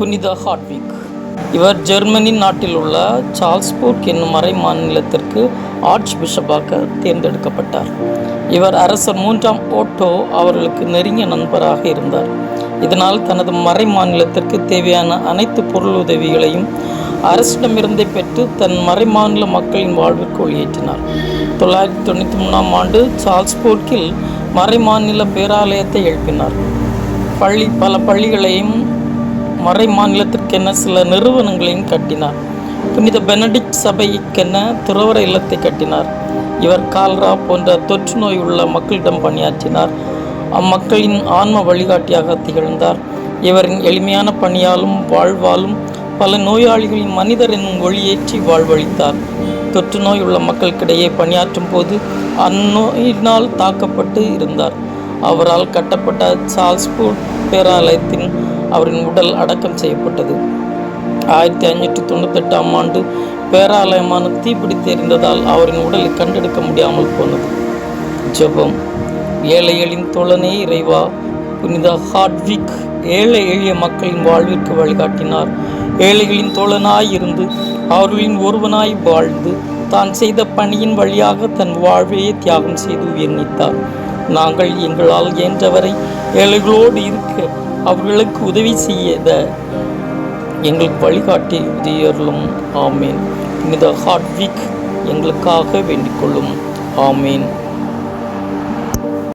புனித ஹாட்விக். இவர் ஜெர்மனி நாட்டில் உள்ள சார்ல்ஸ்போர்க் என்னும் மறை மாநிலத்திற்கு ஆர்ச் பிஷப்பாக தேர்ந்தெடுக்கப்பட்டார். இவர் அரசர் மூன்றாம் ஓட்டோ அவர்களுக்கு நெருங்கிய நண்பராக இருந்தார். இதனால் தனது மறை மாநிலத்திற்கு தேவையான அனைத்து பொருள் உதவிகளையும் அரசிடமிருந்தே பெற்று தன் மறை மாநில மக்களின் வாழ்விற்கு வெளியேற்றினார். தொள்ளாயிரத்தி தொண்ணூற்றி மூணாம் ஆண்டு சார்ல்ஸ்போர்க்கில் மறை மாநில பேராலயத்தை எழுப்பினார். பள்ளி பல பள்ளிகளையும் மறை மாநிலத்திற்கென சில நிறுவனங்களையும் கட்டினார். புனித பெனடிக்ட் சபைக்கென துறவர இல்லத்தை கட்டினார். இவர் கால்ரா போன்ற தொற்று நோய் உள்ள மக்களிடம் பணியாற்றினார். அம்மக்களின் ஆன்ம வழிகாட்டியாக திகழ்ந்தார். இவரின் எளிமையான பணியாலும் வாழ்வாலும் பல நோயாளிகளின் மனிதர் என்னும் ஒளியேற்றி வாழ்வழித்தார். தொற்று நோய் உள்ள மக்களுக்கிடையே பணியாற்றும் போது அந்நோயினால் தாக்கப்பட்டு இருந்தார். அவரால் கட்டப்பட்ட சால்ஸ்பூர் பேராலயத்தின் அவரின் உடல் அடக்கம் செய்யப்பட்டது. ஆயிரத்தி ஐநூற்றி தொண்ணூத்தெட்டாம் ஆண்டு பேராலயமான தீப்பிடித்து எறிந்ததால் அவரின் உடலை கண்டெடுக்க முடியாமல் போனது. ஜெபம். ஏழைகளின் தோழனே இறைவா புனித ஹாட்விக் ஏழை எளிய மக்களின் வாழ்விற்கு வழிகாட்டினார். ஏழைகளின் தோழனாய் இருந்து அவர்களின் ஒருவனாய் வாழ்ந்து தான் செய்த பணியின் வழியாக தன் வாழ்வையே தியாகம் செய்து உயர்நித்தார் நாங்கள் எங்களால் இயன்றவரை ஏழைகளோடு இருக்க அவர்களுக்கு உதவி செய்ய எங்களுக்கு வழிகாட்டி உதவியர்களும் ஆமேன். புனித வீக் எங்களுக்காக வேண்டிக் கொள்ளும். ஆமேன்.